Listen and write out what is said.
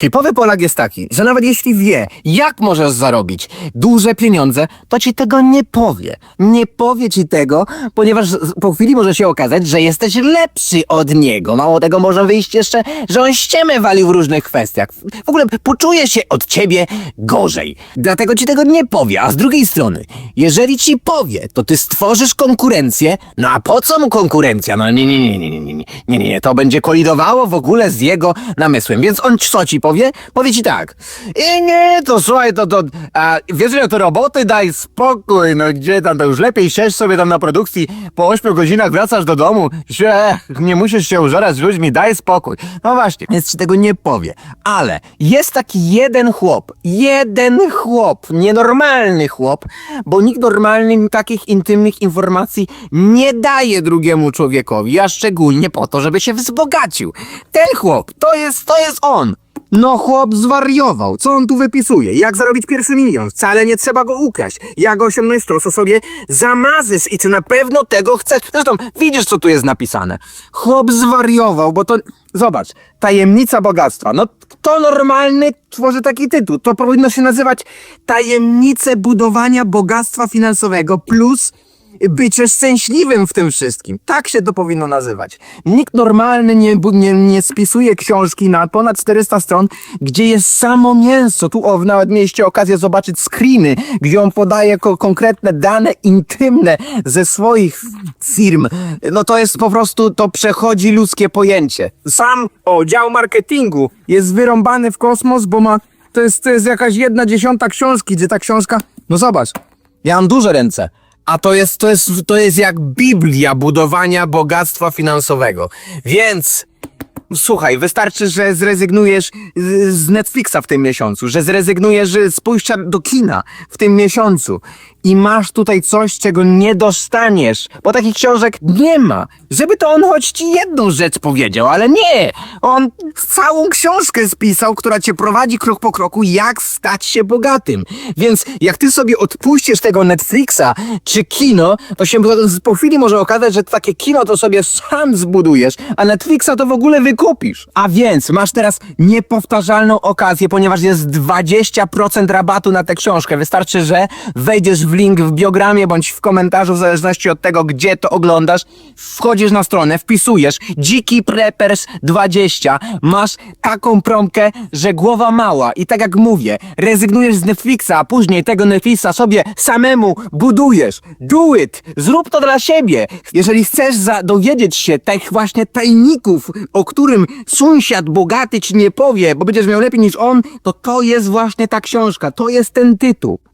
Typowy Polak jest taki, że nawet jeśli wie, jak możesz zarobić duże pieniądze, to ci tego nie powie. Nie powie ci tego, ponieważ po chwili może się okazać, że jesteś lepszy od niego. Mało tego może wyjść jeszcze, że on ściemę walił w różnych kwestiach. W ogóle poczuje się od ciebie gorzej. Dlatego ci tego nie powie. A z drugiej strony, jeżeli ci powie, to ty stworzysz konkurencję. No a po co mu konkurencja? No nie, nie, nie, nie, nie, nie, nie, nie, nie. To będzie kolidowało w ogóle z jego namysłem. Więc on co ci powie? Powie ci tak. I nie, to słuchaj, to, to a, wiesz, że to roboty, daj spokój, no gdzie tam, to już lepiej siedź sobie tam na produkcji, po 8 godzinach wracasz do domu, się, nie musisz się użerać z ludźmi, daj spokój. No właśnie, więc ci tego nie powie. Ale jest taki jeden chłop, jeden chłop, nienormalny chłop, bo nikt normalny takich intymnych informacji nie daje drugiemu człowiekowi, a szczególnie po to, żeby się wzbogacił. Ten chłop, to jest, to jest on. No chłop zwariował. Co on tu wypisuje? Jak zarobić pierwszy milion? Wcale nie trzeba go ukraść. Jak osiągnąć to, co sobie zamazys i czy na pewno tego chcesz? Zresztą widzisz, co tu jest napisane. Chłop zwariował, bo to... Zobacz, tajemnica bogactwa. No to normalny tworzy taki tytuł. To powinno się nazywać tajemnice budowania bogactwa finansowego plus bycie szczęśliwym w tym wszystkim. Tak się to powinno nazywać. Nikt normalny nie, nie, nie spisuje książki na ponad 400 stron, gdzie jest samo mięso. Tu o, nawet mieliście okazję zobaczyć screeny, gdzie on podaje ko- konkretne dane intymne ze swoich firm. No to jest po prostu, to przechodzi ludzkie pojęcie. Sam o, dział marketingu jest wyrąbany w kosmos, bo ma, to jest, to jest jakaś jedna dziesiąta książki, gdzie ta książka, no zobacz, ja mam duże ręce. A to jest, to jest, to jest jak Biblia budowania bogactwa finansowego. Więc słuchaj, wystarczy, że zrezygnujesz z Netflixa w tym miesiącu, że zrezygnujesz z pójścia do kina w tym miesiącu i masz tutaj coś, czego nie dostaniesz, bo takich książek nie ma. Żeby to on choć ci jedną rzecz powiedział, ale nie! On całą książkę spisał, która cię prowadzi krok po kroku, jak stać się bogatym. Więc jak ty sobie odpuścisz tego Netflixa czy kino, to się po chwili może okazać, że takie kino to sobie sam zbudujesz, a Netflixa to w ogóle wykupisz. A więc masz teraz niepowtarzalną okazję, ponieważ jest 20% rabatu na tę książkę. Wystarczy, że wejdziesz w link w biogramie bądź w komentarzu, w zależności od tego, gdzie to oglądasz. Wchodzisz na stronę, wpisujesz Dziki Preppers 20. Masz taką promkę, że głowa mała. I tak jak mówię, rezygnujesz z Netflixa, a później tego Netflixa sobie samemu budujesz. Do it! Zrób to dla siebie. Jeżeli chcesz za- dowiedzieć się tych właśnie tajników, o którym sąsiad bogaty ci nie powie, bo będziesz miał lepiej niż on, to to jest właśnie ta książka, to jest ten tytuł.